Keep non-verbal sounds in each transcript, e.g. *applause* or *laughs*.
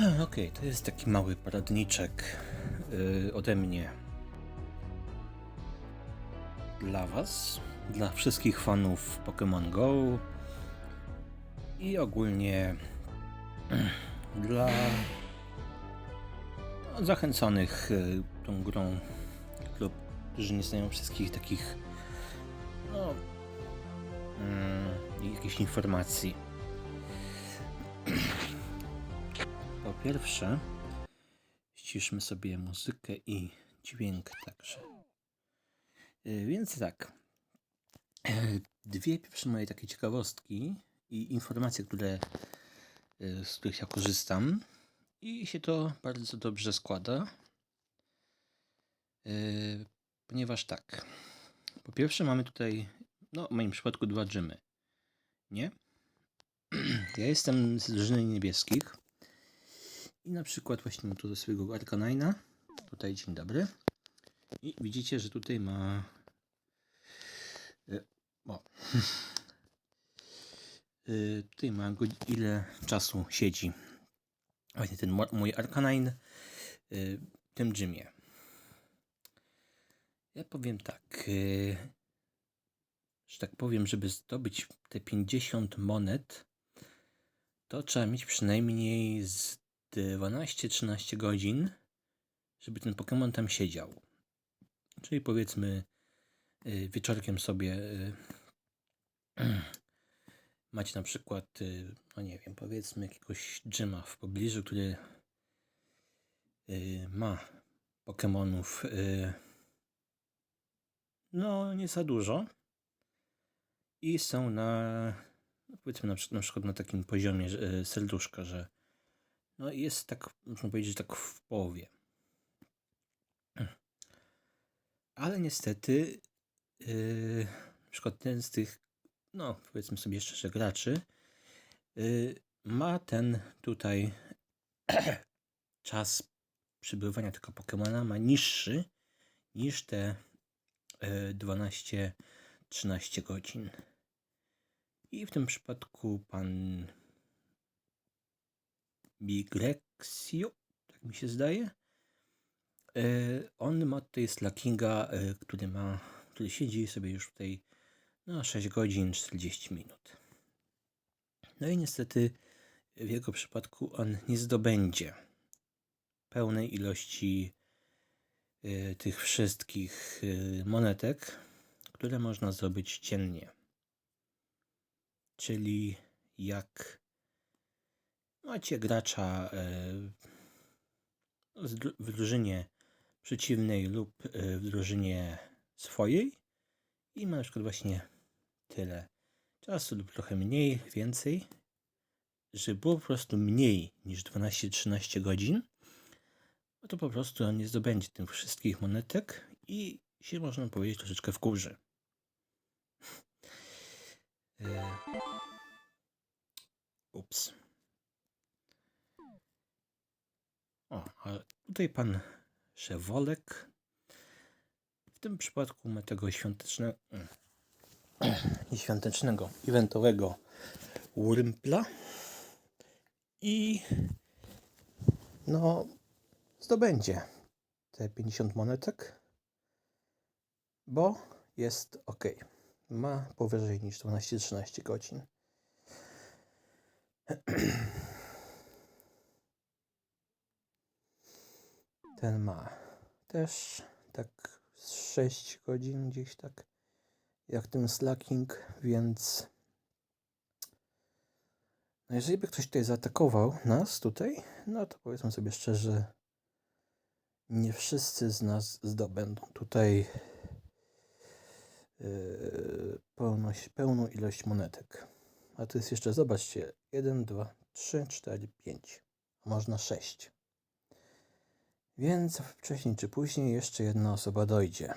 Okej, to jest taki mały poradniczek yy, ode mnie dla Was, dla wszystkich fanów Pokémon Go i ogólnie *clears throat* dla zachęconych yy, tą grą lub którzy nie znają wszystkich takich no mm, jakichś informacji. Pierwsze, ściszmy sobie muzykę i dźwięk także. Y, Więc tak. y, Dwie pierwsze moje takie ciekawostki i informacje, które, y, z których ja korzystam. I się to bardzo dobrze składa. Ponieważ tak. Po pierwsze mamy tutaj, no w moim przypadku dwa dżymy. Nie? *clears throat* Ja jestem z drużyny niebieskich. I na przykład właśnie tu do swojego Arcanina. Tutaj dzień dobry. I widzicie, że tutaj ma. e, O. E, Tutaj ma ile czasu siedzi. Właśnie ten mój Arcanine e, w tym gymie. Ja powiem tak. Że tak powiem, żeby zdobyć te 50 monet, to trzeba mieć przynajmniej z 12-13 godzin, żeby ten Pokémon tam siedział. Czyli powiedzmy y, wieczorkiem sobie y, *clears throat* macie na przykład, y, no nie wiem, powiedzmy jakiegoś dżyma w pobliżu, który ma Pokémonów no nie za dużo i są na no powiedzmy na, na przykład na takim poziomie serduszka, że no jest tak, można powiedzieć, tak w połowie. Ale niestety, yy, na przykład ten z tych, no powiedzmy sobie szczerze, graczy, yy, ma ten tutaj *clears throat* czas przybywania tego Pokemona ma niższy niż te yy, 12-13 godzin. I w tym przypadku pan Bigrexio, tak mi się zdaje. E, on ma tutaj Slackinga, e, który ma, który siedzi sobie już tutaj no, 6 godzin 40 minut. No i niestety w jego przypadku on nie zdobędzie pełnej ilości e, tych wszystkich monetek, które można zdobyć dziennie. Czyli jak macie gracza e, w drużynie przeciwnej lub e, w drużynie swojej i ma na przykład właśnie tyle czasu lub trochę mniej, więcej, żeby było po prostu mniej niż 12-13 godzin, no to po prostu on nie zdobędzie tych wszystkich monetek i się można powiedzieć troszeczkę wkurzy. E, Ups. O, a tutaj pan Szewolek. W tym przypadku ma tego świątecznego, *clears throat* świątecznego, eventowego Wurmpla. I no, zdobędzie te 50 monetek, bo jest ok. Ma powyżej niż 12-13 godzin. *clears throat* Ten ma też tak z 6 godzin gdzieś tak jak ten slacking, więc no jeżeli by ktoś tutaj zaatakował nas tutaj, no to powiedzmy sobie szczerze, nie wszyscy z nas zdobędą tutaj yy, pełność, pełną ilość monetek. A to jest jeszcze, zobaczcie, 1, 2, 3, 4, 5, a można 6. Więc wcześniej czy później jeszcze jedna osoba dojdzie.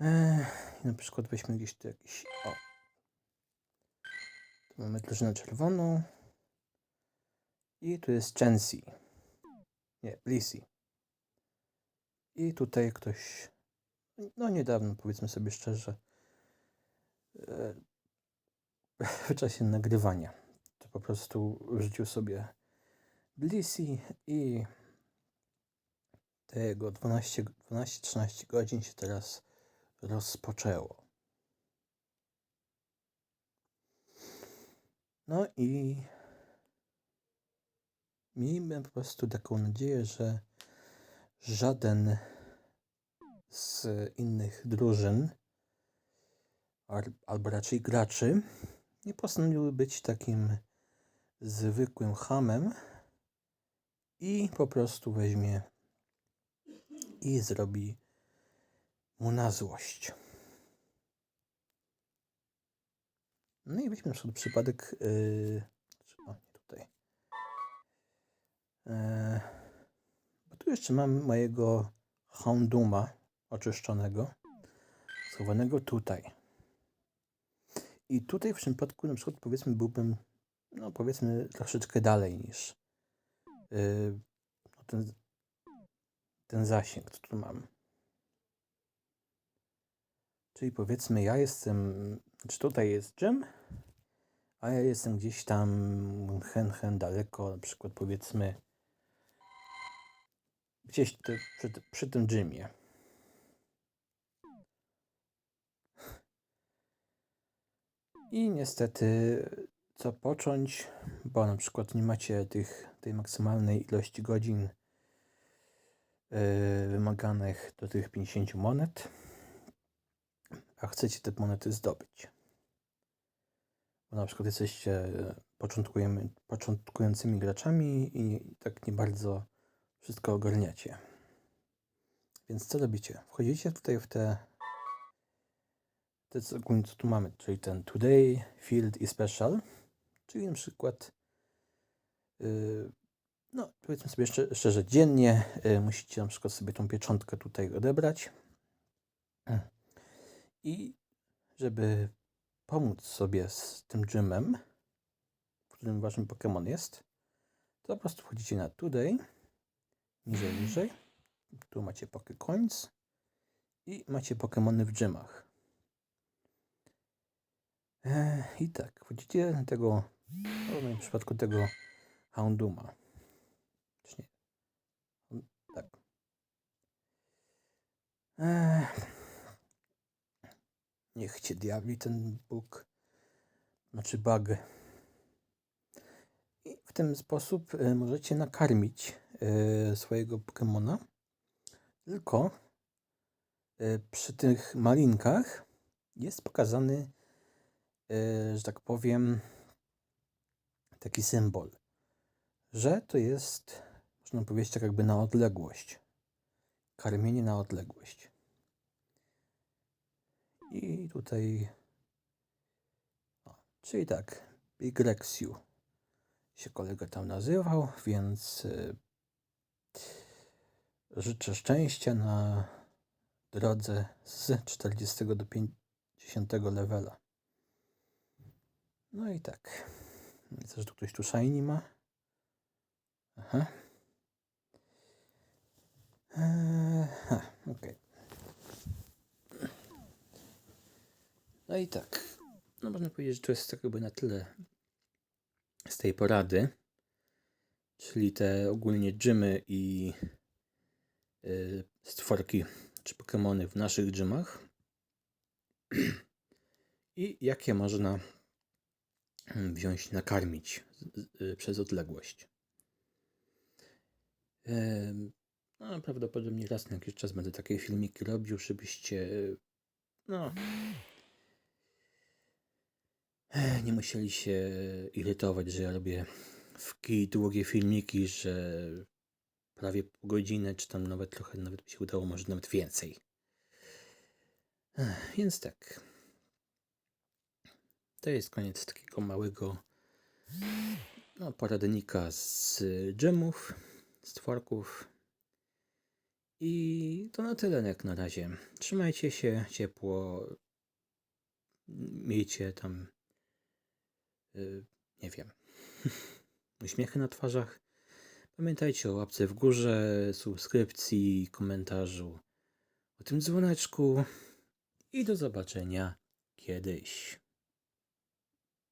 Ech, na przykład weźmy gdzieś tu jakiś. O. Tu mamy drużynę czerwoną. I tu jest Chancy. Nie, Lisi. I tutaj ktoś. No niedawno, powiedzmy sobie szczerze. e, w czasie nagrywania. Po prostu wrzucił sobie Blissy i te jego 12 12-13 godzin się teraz rozpoczęło. No i miejmy po prostu taką nadzieję, że żaden z innych drużyn, al- albo raczej graczy, nie postanowiły być takim zwykłym hamem i po prostu weźmie i zrobi mu na złość. No i weźmy na przykład przypadek. Yy, o, nie tutaj. Yy, bo tu jeszcze mam mojego Hounduma oczyszczonego, schowanego tutaj. I tutaj w przypadku na przykład powiedzmy byłbym, no powiedzmy troszeczkę dalej niż yy, ten, ten zasięg, co tu mam. Czyli powiedzmy ja jestem, czy tutaj jest Jim, a ja jestem gdzieś tam hen, hen daleko, na przykład powiedzmy gdzieś te, przy, przy tym Jimie. I niestety, co począć, bo na przykład nie macie tych, tej maksymalnej ilości godzin yy, wymaganych do tych 50 monet, a chcecie te monety zdobyć. Bo na przykład jesteście początkującymi graczami i tak nie bardzo wszystko ogarniacie. Więc co robicie? Wchodzicie tutaj w te te ogólnie co tu mamy, czyli ten Today, Field i Special, czyli na przykład yy, no powiedzmy sobie szczerze, dziennie yy, musicie na przykład sobie tą pieczątkę tutaj odebrać i żeby pomóc sobie z tym gymem, w którym waszym Pokémon jest, to po prostu wchodzicie na Today, niżej, niżej, tu macie Pokécoins i macie Pokémony w gymach. E, I tak, wchodzicie na tego, no w przypadku tego Hounduma. Czy nie? Tak. E, niech cię diabli ten Bóg, znaczy bug. I w ten sposób e, możecie nakarmić e, swojego Pokemona. Tylko e, przy tych malinkach jest pokazany że tak powiem, taki symbol, że to jest, można powiedzieć, tak jakby na odległość. Karmienie na odległość. I tutaj, o, czyli tak, Rexiu się kolega tam nazywał, więc e, życzę szczęścia na drodze z 40 do 50 levela. No i tak. Widzę, że tu ktoś tu shiny ma. Aha. Eee, ha, okej. No i tak. No można powiedzieć, że to jest tak jakby na tyle z tej porady. Czyli te ogólnie gymy i y, stworki czy Pokémony w naszych gymach. *clears throat* I jakie można wziąć, nakarmić y, przez odległość. No, prawdopodobnie raz na jakiś czas będę takie filmiki robił, żebyście no, e, nie musieli się irytować, że ja robię w kij długie filmiki, że prawie po godzinę, czy tam nawet trochę, nawet mi się udało, może nawet więcej. Więc tak. To jest koniec takiego małego no, poradnika z dżemów, stworków. I to na tyle jak na razie. Trzymajcie się ciepło. Miejcie tam, y, nie wiem, *laughs* uśmiechy na twarzach. Pamiętajcie o łapce w górze, subskrypcji, komentarzu, o tym dzwoneczku i do zobaczenia kiedyś.